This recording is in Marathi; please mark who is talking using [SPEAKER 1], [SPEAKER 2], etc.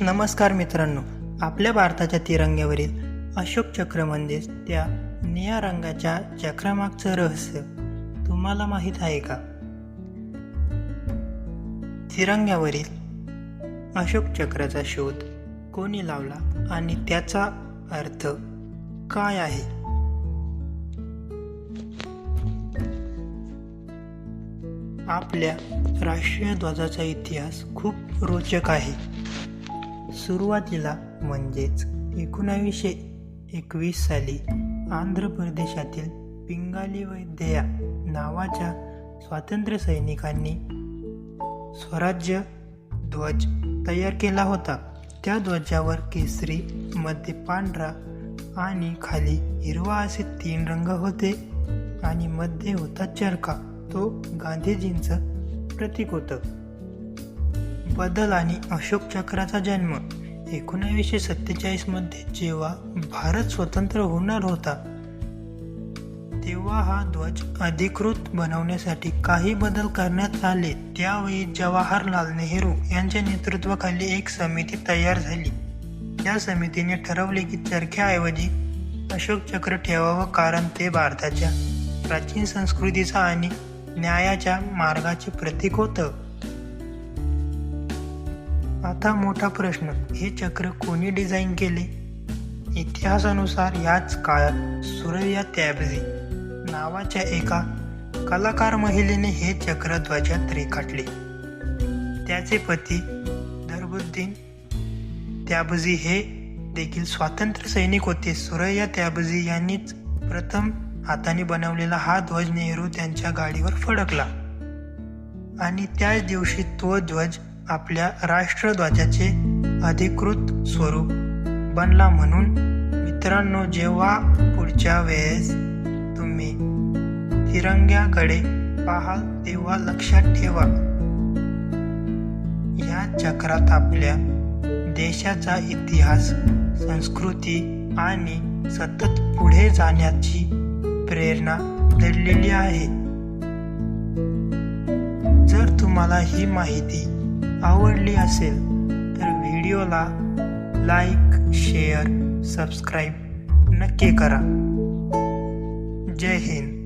[SPEAKER 1] नमस्कार मित्रांनो आपल्या भारताच्या तिरंग्यावरील अशोक चक्र म्हणजेच त्या निळ्या रंगाच्या चक्रामागचं रहस्य तुम्हाला माहीत आहे का? तिरंग्यावरील अशोक चक्राचा शोध कोणी लावला आणि त्याचा अर्थ काय आहे? आपल्या राष्ट्रीय ध्वजाचा इतिहास खूप रोचक आहे. सुरुवातीला म्हणजेच एकोणावीसशे एकवीस साली आंध्र प्रदेशातील पिंगाली वैद्या नावाच्या स्वातंत्र्य सैनिकांनी स्वराज्य ध्वज तयार केला होता. त्या ध्वजावर केसरी मध्ये पांढरा आणि खाली हिरवा असे तीन रंग होते आणि मध्ये होता चरखा. तो गांधीजींचं प्रतीक होतं. बदल आणि अशोक चक्राचा जन्म. एकोणावीसशे सत्तेचाळीसमध्ये जेव्हा भारत स्वतंत्र होणार होता तेव्हा हा ध्वज अधिकृत बनवण्यासाठी काही बदल करण्यात आले. त्यावेळी जवाहरलाल नेहरू यांच्या नेतृत्वाखाली एक समिती तयार झाली. या समितीने ठरवले की चरख्याऐवजी अशोक चक्र ठेवावं कारण ते भारताच्या प्राचीन संस्कृतीचा आणि न्यायाच्या मार्गाचे प्रतीक होतं. आता मोठा प्रश्न हे चक्र कोणी डिझाईन केले? इतिहासानुसार याच काळात सुरैया त्याबजी नावाच्या एका कलाकार महिलेने हे चक्र ध्वजात रेखाटले. त्याचे पती दरबुद्दीन त्याबजी हे देखील स्वातंत्र्य सैनिक होते. सुरैया त्याबजी यांनीच प्रथम हाताने बनवलेला हा ध्वज नेहरू त्यांच्या गाडीवर फडकला. आणि त्याच दिवशी तो ध्वज आपल्या राष्ट्रध्वजाचे अधिकृत स्वरूप बनला म्हणून मित्रांनो जेव्हा पुढच्या वेळेस तुम्ही तिरंग्याकडे पाहाल तेव्हा लक्षात ठेवा. या चक्रात आपल्या देशाचा इतिहास संस्कृती आणि सतत पुढे जाण्याची प्रेरणा दडलेली आहे. जर तुम्हाला ही माहिती आवडली असेल तर व्हिडिओला लाईक शेअर सबस्क्राईब नक्की करा. जय हिंद.